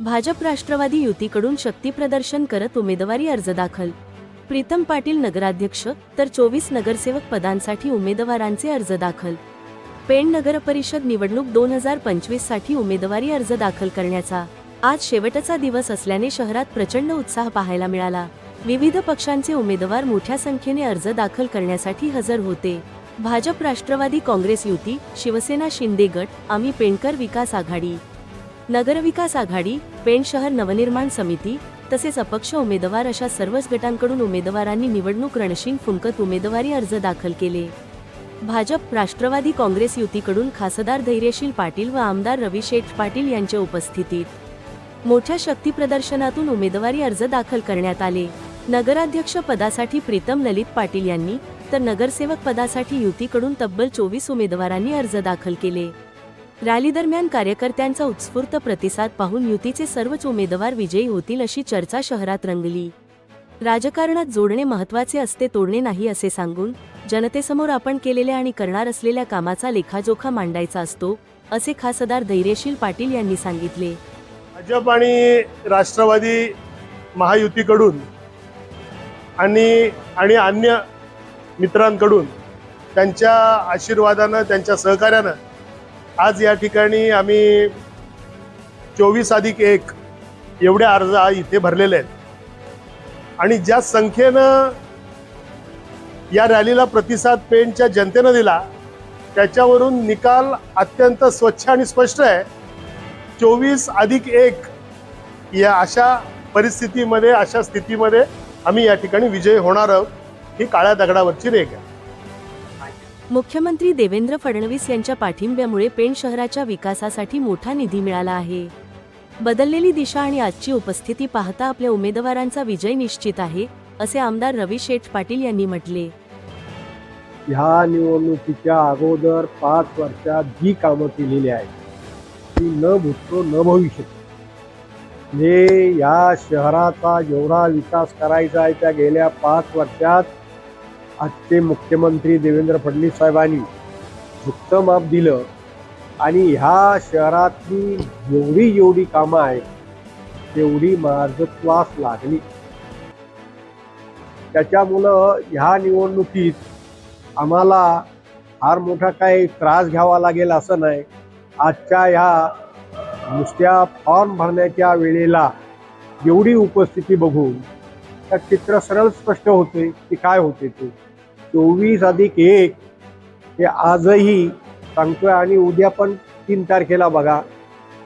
भाजप राष्ट्रवादी युतीकडून शक्तीप्रदर्शन करत उमेदवारी अर्ज दाखल. प्रीतम पाटील नगराध्यक्ष तर चोवीस नगरसेवक पदांसाठी उमेदवारांचे अर्ज दाखल. पेण नगर परिषद निवडणूक दोन हजार पंचवीससाठी उमेदवारी अर्ज दाखल करण्याचा. आज शेवटचा दिवस असल्याने शहरात प्रचंड उत्साह पाहायला मिळाला. विविध पक्षांचे उमेदवार मोठ्या संख्येने अर्ज दाखल करण्यासाठी हजर होते. भाजप राष्ट्रवादी काँग्रेस युती शिवसेना शिंदे गट आम्ही पेणकर विकास आघाडी. नगरविकास आघाडी पेण शहर नवनिर्माण समिती तसेच अपक्ष उमेदवार अशा सर्वच गटांकडून उमेदवारांनी निवडणूक रणशिंग फुंकत उमेदवारी अर्ज दाखल केले. भाजप राष्ट्रवादी काँग्रेस युतीकडून खासदार धैर्यशील पाटील व आमदार रवी शेठ पाटील यांच्या उपस्थितीत. मोठ्या शक्ती प्रदर्शनातून उमेदवारी अर्ज दाखल करण्यात आले. नगराध्यक्ष पदासाठी प्रीतम ललित पाटील यांनी तर नगरसेवक पदासाठी युतीकडून तब्बल चोवीस उमेदवारांनी अर्ज दाखल केले. रॅली दरम्यान कार्यकर्त्यांचा उत्स्फूर्त प्रतिसाद पाहून युतीचे सर्वच उमेदवार विजयी होतील अशी चर्चा शहरात रंगली. राजकारणात जोडणे महत्त्वाचे असते तोडणे नाही असे सांगून जनतेसमोर आपण केलेल्या आणि करणार असलेल्या कामाचा लेखाजोखा मांडायचा असतो असे खासदार धैर्यशील पाटील यांनी सांगितले. भाजप आणि राष्ट्रवादी महायुतीकडून आणि आणि अन्य मित्रांकडून त्यांच्या आशीर्वादानं त्यांच्या सहकार्यानं आज या ठिकाणी आम्ही चोवीस अधिक एक एवढे अर्ज इथे भरलेले आहेत. आणि ज्या संख्येनं या रॅलीला प्रतिसाद पेणच्या जनतेनं दिला त्याच्यावरून निकाल अत्यंत स्वच्छ आणि स्पष्ट आहे. चोवीस अधिक एक या अशा परिस्थितीमध्ये अशा स्थितीमध्ये आम्ही या ठिकाणी विजय होणार आहोत. ही काळ्या दगडावरची रेख आहे. मुख्यमंत्री देवेंद्र फडणवीस यांच्या पाठिंब्यामुळे पेण शहराच्या विकासासाठी मोठा निधी मिळाला आहे. बदललेली दिशा आणि आजची उपस्थिती पाहता आपल्या उमेदवारांचा विजय निश्चित आहे असे आमदार रवी शेठ पाटील यांनी म्हटले. ह्या निवडणुकीच्या अगोदर पाच वर्षात जी कामं केलेली आहेत ती न भूतो न भविष्य. हे या शहराचा जेवढा विकास करायचा आहे त्या गेल्या पाच वर्षात आजचे मुख्यमंत्री देवेंद्र फडणवीस साहेबांनी झुकतं माप दिलं. आणि ह्या शहरातली जेवढी जेवढी कामं आहेत तेवढी मार्गत्वास लागली. त्याच्यामुळं ह्या निवडणुकीत आम्हाला फार मोठा काही त्रास घ्यावा लागेल असं नाही. आजच्या ह्या नुसत्या फॉर्म भरण्याच्या वेळेला एवढी उपस्थिती बघून त्या चित्र सरळ स्पष्ट होते की काय होते ते. चोवीस अधिक एक हे आजही सांगतोय आणि उद्या पण तीन तारखेला बघा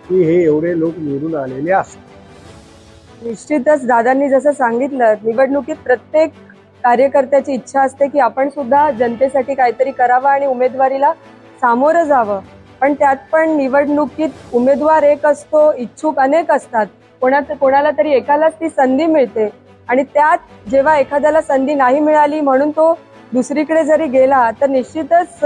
की हे एवढे लोक निवडून आलेले असतात. निश्चितच दादांनी जसं सांगितलं निवडणुकीत प्रत्येक कार्यकर्त्याची इच्छा असते की आपण सुद्धा जनतेसाठी काहीतरी करावं आणि उमेदवारीला सामोरं जावं. पण त्यात पण निवडणुकीत उमेदवार एक असतो इच्छुक अनेक असतात. कोणा कोणाला तरी एकालाच ती संधी मिळते. आणि त्यात जेव्हा एखाद्याला संधी नाही मिळाली म्हणून तो दुसरीकडे जरी गेला तर निश्चितच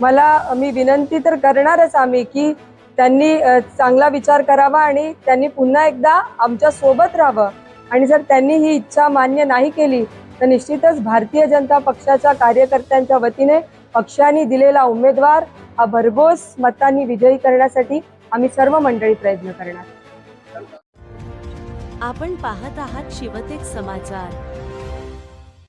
मला मी विनंती तर करणारच आम्ही की त्यांनी चांगला विचार करावा आणि त्यांनी पुन्हा एकदा आमच्यासोबत राहावं. आणि जर त्यांनी ही इच्छा मान्य नाही केली तर निश्चितच भारतीय जनता पक्षाच्या कार्यकर्त्यांच्या वतीने पक्षाने दिलेला उमेदवार हा भरघोस मतांनी विजयी करण्यासाठी आम्ही सर्व मंडळी प्रयत्न करणार. आपण पाहत आहात शिवतेक समाचार.